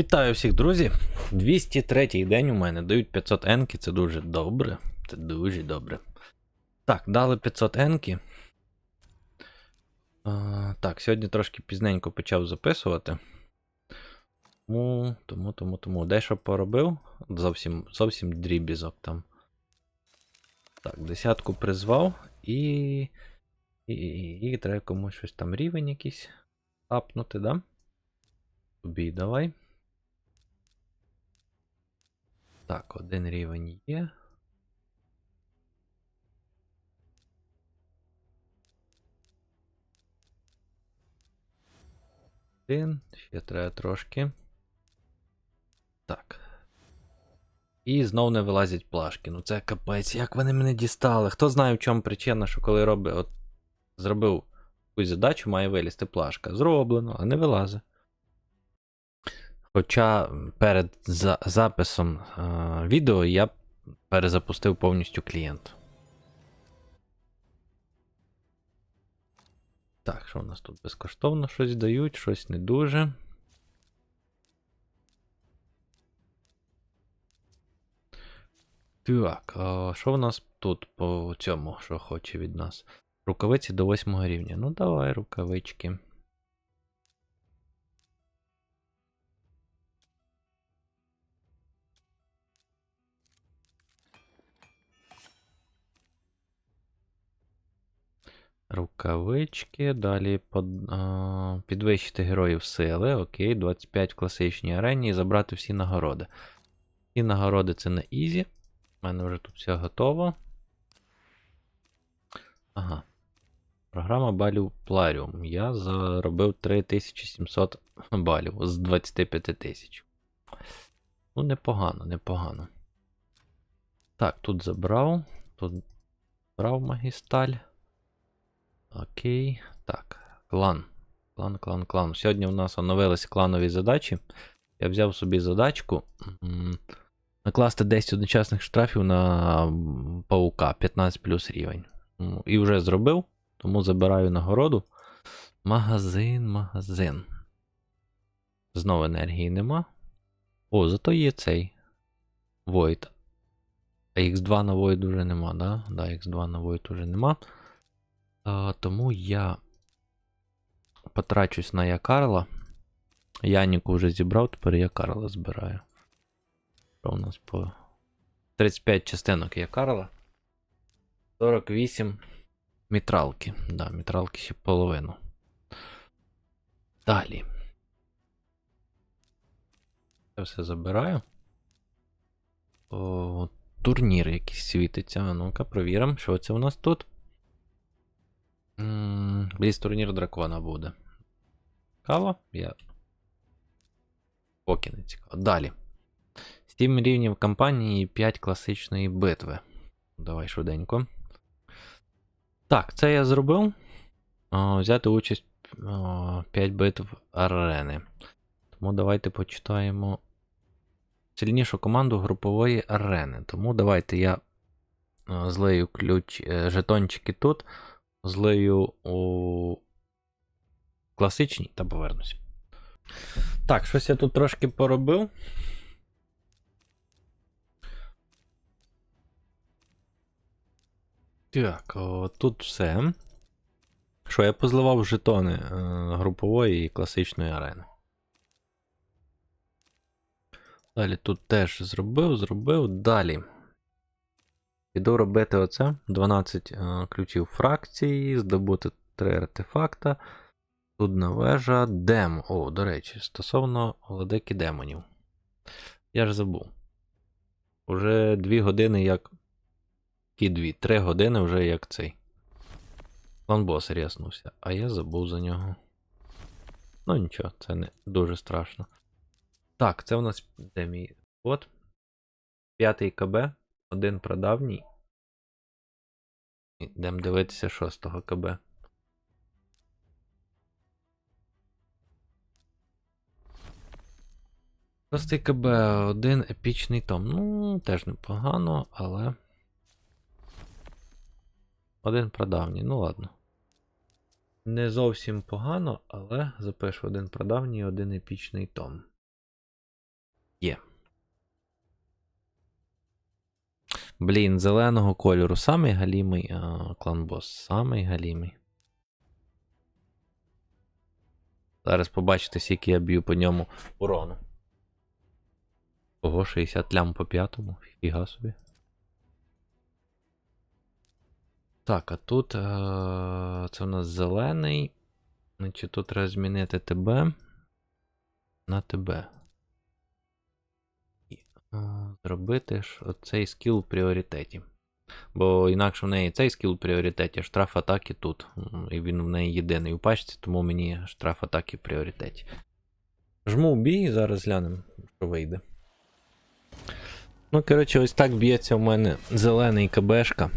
Вітаю всіх, друзі! 203 день у мене дають 500 енки, це дуже добре. Це дуже добре. Так, дали 500 енки. А, так, сьогодні трошки пізненько почав записувати. Тому, тому, тому, тому. Дещо поробив. Зовсім, зовсім дрібізок там. Так, десятку призвав і. І, і, і треба комусь щось там рівень якийсь апнути, да? Тобі давай. Так, один рівень є. Один, ще треба трошки. Так. І знов не вилазять плашки. Ну це капець, як вони мене дістали. Хто знає, в чому причина, що коли робить, от зробив якусь задачу, має вилізти плашка. Зроблено, а не вилазить. Хоча перед за записом е відео я перезапустив повністю клієнт. Так, що у нас тут безкоштовно щось дають, щось не дуже. Так, а що в нас тут по цьому, що хоче від нас? Рукавиці до 8 рівня. Ну давай, рукавички. Рукавички. Далі под, а, підвищити героїв сили. Окей, 25 в класичній арені і забрати всі нагороди. Всі нагороди це на Ізі. У мене вже тут все готово. Ага. Програма балів Пларіум. Я заробив 3700 балів з 25 тисяч. Ну, непогано, непогано. Так, тут забрав. Тут брав магісталь. Окей. Так. Клан. Клан, клан, клан. Сьогодні у нас оновилися кланові задачі. Я взяв собі задачку. Накласти 10 одночасних штрафів на паука 15 плюс рівень. І вже зробив, тому забираю нагороду. Магазин, магазин. Знову енергії нема. О, зато є цей. Void. А X2 на Void уже нема, да? Да, X2 на Void уже нема. Тому я потрачусь на Якарла. Яніку вже зібрав, тепер я Карла збираю. Що у нас по 35 частинок Якарла. 48 мітралки. Да, мітралки ще половину. Далі. Це все забираю. О, турнір якийсь світиться. Ну-ка, провіримо, що це у нас тут. Бліз турнір дракона буде. Цікаво? Я. Поки не цікаво. Далі. 7 рівнів кампанії і 5 класичної битви. Давай швиденько. Так, це я зробив. О, взяти участь о, 5 битв арени. Тому давайте почитаємо сильнішу команду групової арени. Тому давайте я злею ключ, е, жетончики тут злею у класичній та повернусь. Так, щось я тут трошки поробив. Так, о, тут все. Що я позливав жетони е, групової і класичної арени. Далі тут теж зробив, зробив. Далі. Піду робити оце. 12 е, ключів фракції, здобути 3 артефакта. Судна вежа, дем. О, до речі, стосовно владики демонів. Я ж забув. Уже 2 години як. Які 2? 3 години вже як цей. Ланбос ряснувся, а я забув за нього. Ну нічого, це не дуже страшно. Так, це у нас де мій. От. П'ятий КБ. Один прадавній. Йдемо дивитися шостого КБ. Шостий КБ, один епічний том. Ну, теж непогано, але. Один прадавній, ну ладно. Не зовсім погано, але запишу один прадавній і один епічний том. Блін, зеленого кольору. Самий галімий а, клан-бос. Самий галімий. Зараз побачите, скільки я б'ю по ньому урону. Ого, 60 лям по п'ятому. Фіга собі. Так, а тут. е, Це у нас зелений. Значить, тут треба змінити тебе на тебе. Е, зробити ж оцей скіл в пріоритеті. Бо інакше в неї цей скіл в пріоритеті, а штраф атаки тут. І він в неї єдиний у пачці, тому мені штраф атаки в пріоритеті. Жму бій, зараз глянемо, що вийде. Ну, коротше, ось так б'ється в мене зелений КБшка.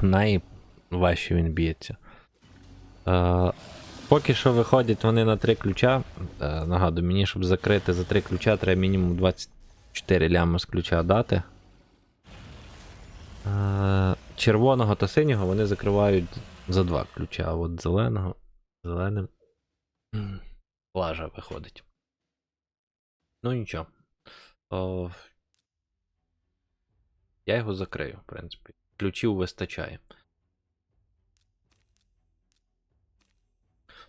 Найважче він б'ється. Е, поки що виходять вони на три ключа. Е, нагадую, мені, щоб закрити за три ключа, треба мінімум 24 ляма з ключа дати. Е, червоного та синього вони закривають за два ключа, а от зеленого. Зеленим. м, Лажа виходить. Ну нічого. О, я його закрию, в принципі. Ключів вистачає.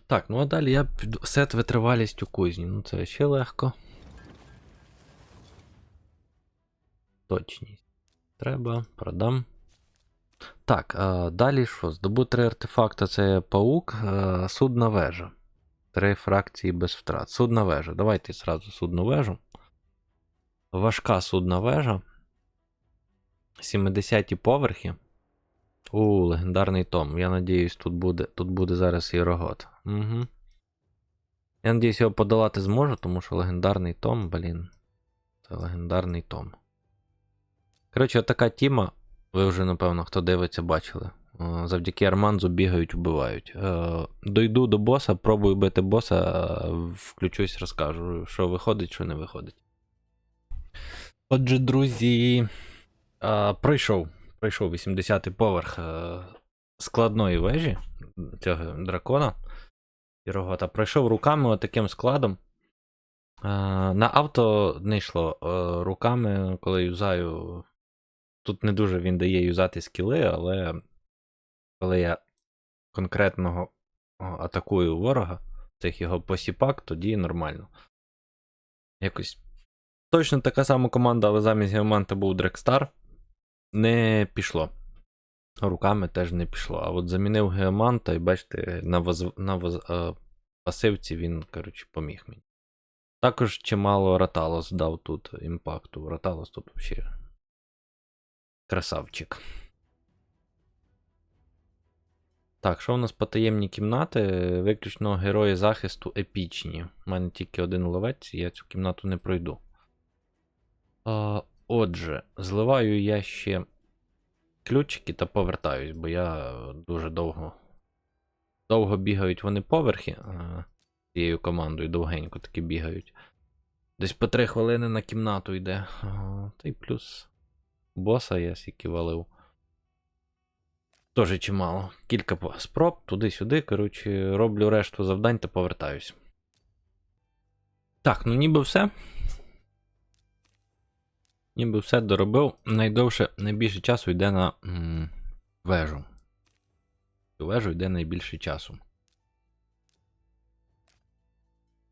Так, ну а далі я. Сет витривалість у кузні. Ну це ще легко. Точність. Треба, продам. Так, а далі що? Здобу три артефакта це паук, а, судна вежа. Три фракції без втрат. Судна вежа. Давайте зразу судну вежу. Важка судна вежа. 70 поверхи. У, легендарний том. Я надіюсь, тут буде, тут буде зараз і рогот. Угу. Я надіюсь, його подолати зможу, тому що легендарний том, блін. Це легендарний том. Коротше, така тіма. Ви вже, напевно, хто дивиться, бачили. Е, Завдяки Арманзу бігають, вбивають. Е, Дойду до боса, пробую бити боса, е, включусь, розкажу, що виходить, що не виходить. Отже, друзі, пройшов. Пройшов 80-й поверх складної вежі цього дракона. Ірогота. Пройшов руками отаким складом. На авто не йшло. Руками, коли юзаю. Тут не дуже він дає юзати скіли, але коли я конкретного атакую ворога, цих його посіпак, тоді нормально. Якось точно така сама команда, але замість Геоманта був Дрекстар. Не пішло. Руками теж не пішло. А от замінив Геоманта, і бачите, на, воз... на воз... е, пасивці він, коротше, поміг мені. Також чимало Раталос дав тут імпакту. Раталос тут взагалі красавчик. Так, що у нас по таємні кімнати? Виключно герої захисту епічні. У мене тільки один ловець, і я цю кімнату не пройду. А, отже, зливаю я ще ключики та повертаюсь, бо я дуже довго. Довго бігають вони поверхи. Цією командою довгенько таки бігають. Десь по 3 хвилини на кімнату йде. Та й плюс боса я скільки валив. Тоже чимало. Кілька спроб, туди-сюди. Коротше, роблю решту завдань та повертаюсь. Так, ну ніби все. Ніби все доробив. Найдовше, найбільше часу йде на м, вежу. Цю вежу йде найбільше часу.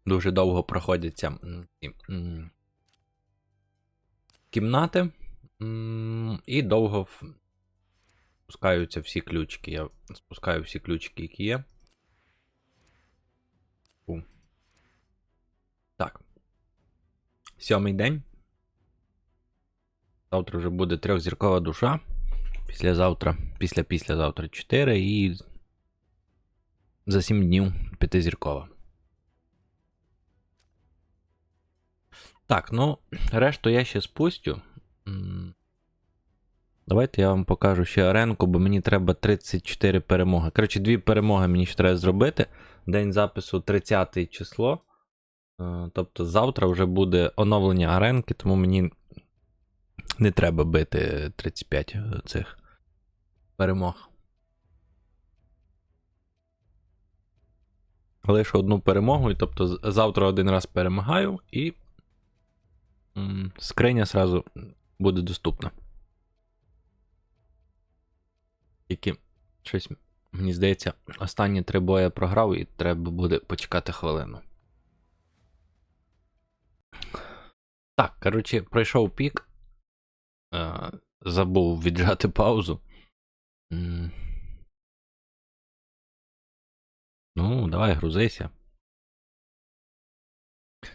Дуже довго проходяться м, кімнати. І довго спускаються всі ключики. Я спускаю всі ключики, які є. Фу. Так. Сьомий день. Завтра вже буде трьохзіркова душа. Післязавтра, після післязавтра 4 і за 7 днів п'ятизіркова. Так, ну, решту я ще спустю. Давайте я вам покажу ще аренку, бо мені треба 34 перемоги. Коротше, дві перемоги мені ще треба зробити. День запису 30 число. Е, Тобто завтра вже буде оновлення аренки, тому мені не треба бити 35 цих перемог. Лише одну перемогу, і тобто завтра один раз перемагаю і скриня сразу буде доступна. Тільки щось, мені здається, останні три бої програв і треба буде почекати хвилину. Так, коротше, пройшов пік. Е, забув віджати паузу. Ну, давай, грузися.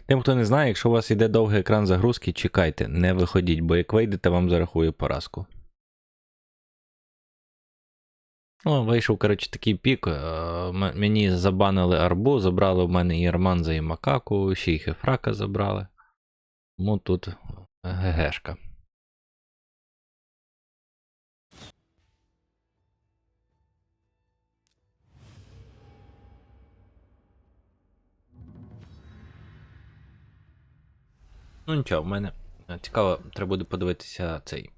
Тим, хто не знає, якщо у вас йде довгий екран загрузки, чекайте, не виходіть, бо як вийдете, вам зарахує поразку. Ну, вийшов, коротше, такий пік. е, Мені забанили арбу, забрали в мене і Арманза, і Макаку, ще й Хефрака забрали. Тому тут ГГшка. Ну нічого, в мене е, цікаво, треба буде подивитися цей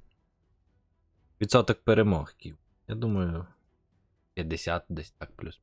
відсоток перемог. Я думаю, 50 десь так плюс.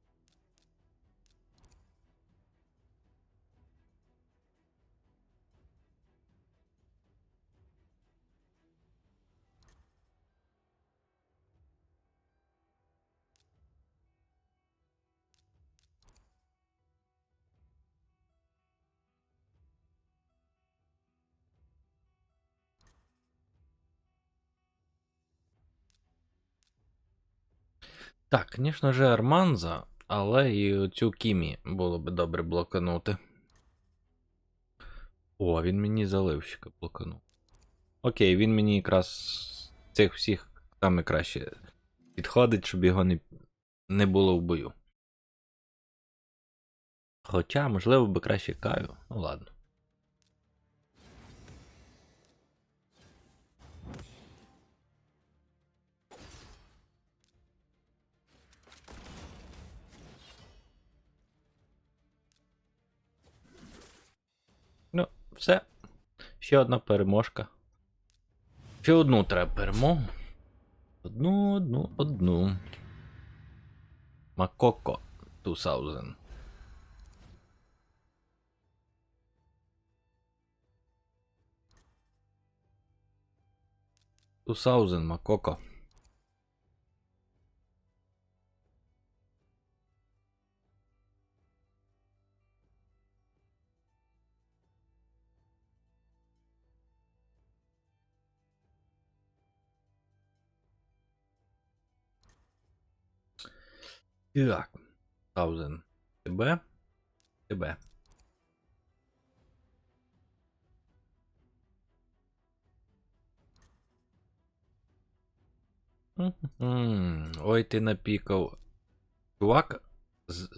Так, звісно ж, Арманза, але і оцю Кімі було би добре блоканути. О, він мені заливщика блоканув. Окей, він мені якраз цих всіх саме краще підходить, щоб його не, не було в бою. Хоча, можливо, би краще каю. Ну ладно. Все. Ще одна переможка. Ще одну треба перемогу. Одну, одну, одну. Макоко 2000. Тусаузен Макоко. Так. Таузен. Тебе. Тебе. Ой, ти напікав. Чувак з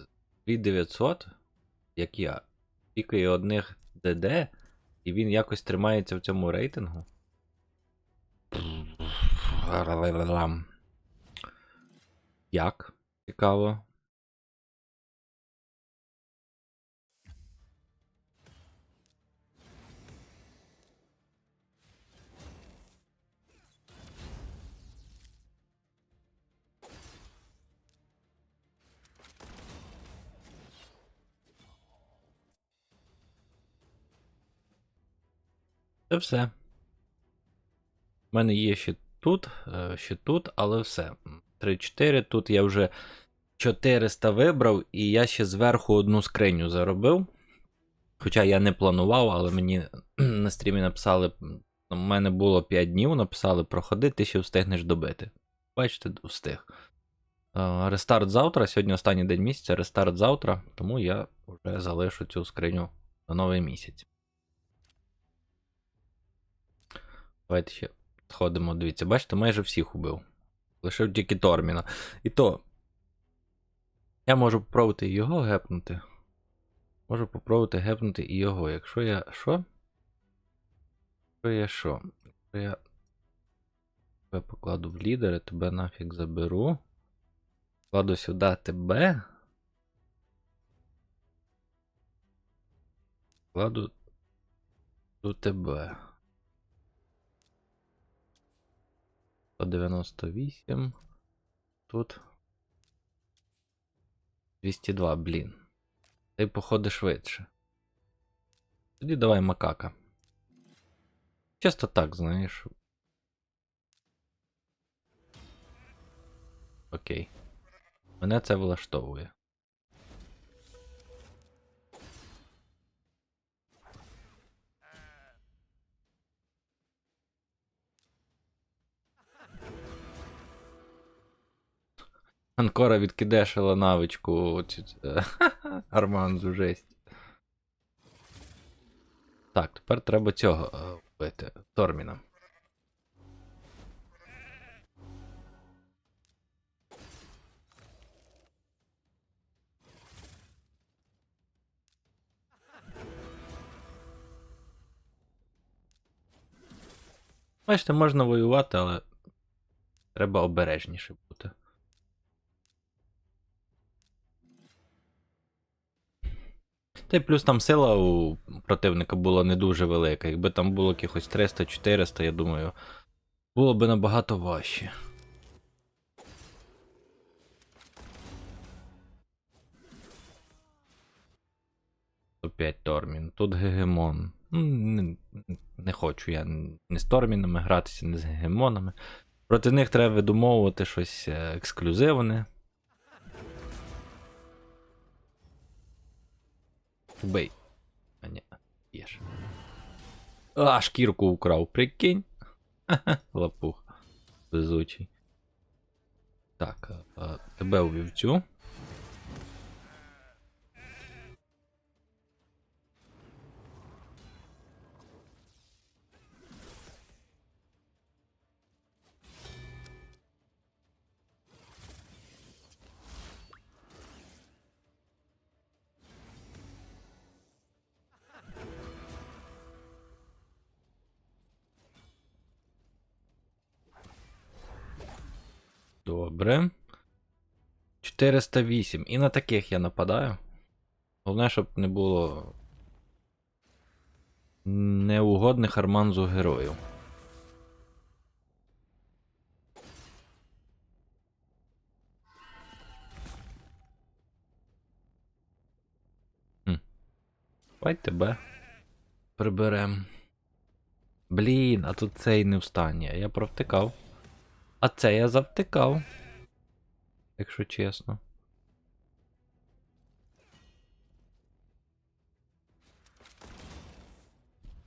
2900, як я, пікає одних ДД, і він якось тримається в цьому рейтингу. Як? Цікаво. Це все. У мене є ще тут, е, ще тут, але все. 3-4. Тут я вже 400 вибрав, і я ще зверху одну скриню заробив. Хоча я не планував, але мені на стрімі написали. У мене було 5 днів, написали проходи, ти ще встигнеш добити. Бачите, встиг. Е, Рестарт завтра, сьогодні останній день місяця, рестарт завтра, тому я вже залишу цю скриню на новий місяць. Давайте ще сходимо, дивіться, бачите, майже всіх убив. Лишив тільки Торміна. І то. Я можу попробувати його гепнути. Можу попробувати гепнути і його. Якщо я. Що? Якщо я що? Якщо я. Тебе покладу в лідери, тебе нафіг заберу. Кладу сюди тебе. Кладу до тебе. 198. Тут. 202, блін. Ти походи швидше. Тоді давай макака. Часто так, знаєш. Окей. Мене це влаштовує. Анкора відкидешила навичку цю, Арманзу жесть. Так, тепер треба цього е, вбити. Торміна. Бачите, можна воювати, але треба обережніше Та й плюс там сила у противника була не дуже велика. Якби там було якихось 300-400, я думаю, було би набагато важче. Опять Тормін. Тут Гегемон. Ну, Не, не хочу я не з Тормінами гратися, не з Гегемонами. Проти них треба видумовувати щось е, ексклюзивне. Убей. А ні, єш. А, шкірку украв, прикинь. Лапух. Везучий. Так, тебе у вівцю. Добре. 408. І на таких я нападаю. Головне, щоб не було неугодних арманзу героїв. Хм. Давай тебе приберем. Блін, а тут цей не встане. Я провтикав. А це я завтикав. Якщо чесно.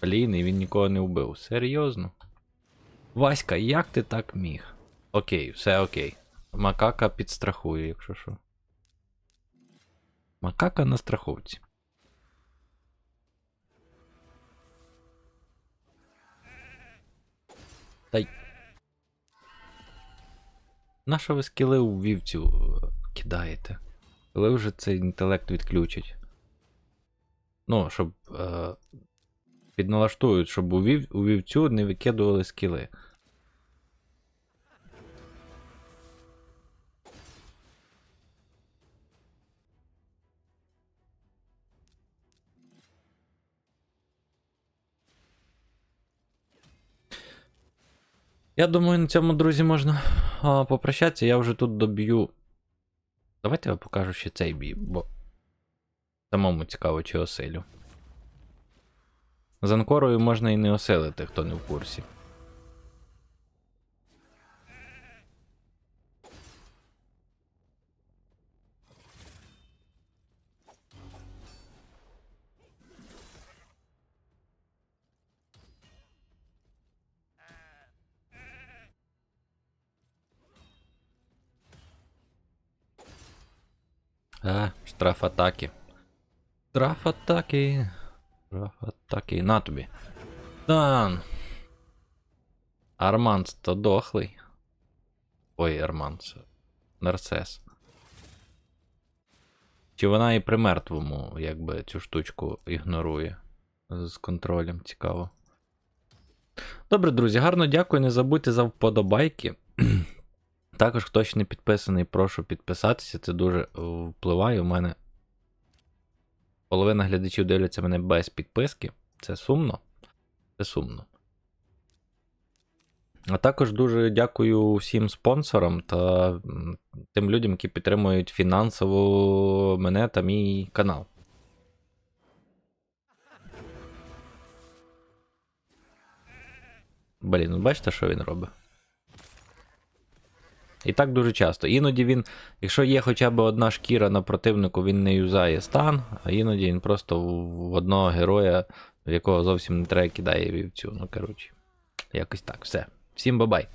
Блін, і він нікого не вбив. Серйозно? Васька, як ти так міг? Окей, все окей. Макака підстрахує, якщо що. Макака на страховці. Та й. Нащо ви скіли у вівцю е, кидаєте? Коли вже цей інтелект відключить? Ну, щоб е, підналаштують, щоб у, вів, у вівцю не викидували скіли. Я думаю, на цьому, друзі, можна а, попрощатися. Я вже тут доб'ю. Давайте я покажу ще цей бій, бо самому цікаво, чи осилю. З анкорою можна і не оселити, хто не в курсі. А, штраф атаки. Штраф атаки. Штраф атаки. На тобі. Дан. Арманс то дохлий. Ой, Арманс. Нарцес. Чи вона і при мертвому, якби цю штучку ігнорує з контролем, цікаво. Добре, друзі, гарно дякую. Не забудьте за вподобайки. Також, хто ще не підписаний, прошу підписатися. Це дуже е, впливає. У мене половина глядачів дивляться мене без підписки. Це сумно. Це сумно. А також дуже дякую всім спонсорам та тим людям, які підтримують фінансово мене та мій канал. Блін, ну бачите, що він робить? І так дуже часто. Іноді він, якщо є хоча б одна шкіра на противнику, він не юзає стан, а іноді він просто в одного героя, в якого зовсім не треба кидає вівцю. Ну, коротше, якось так, все. Всім бабай.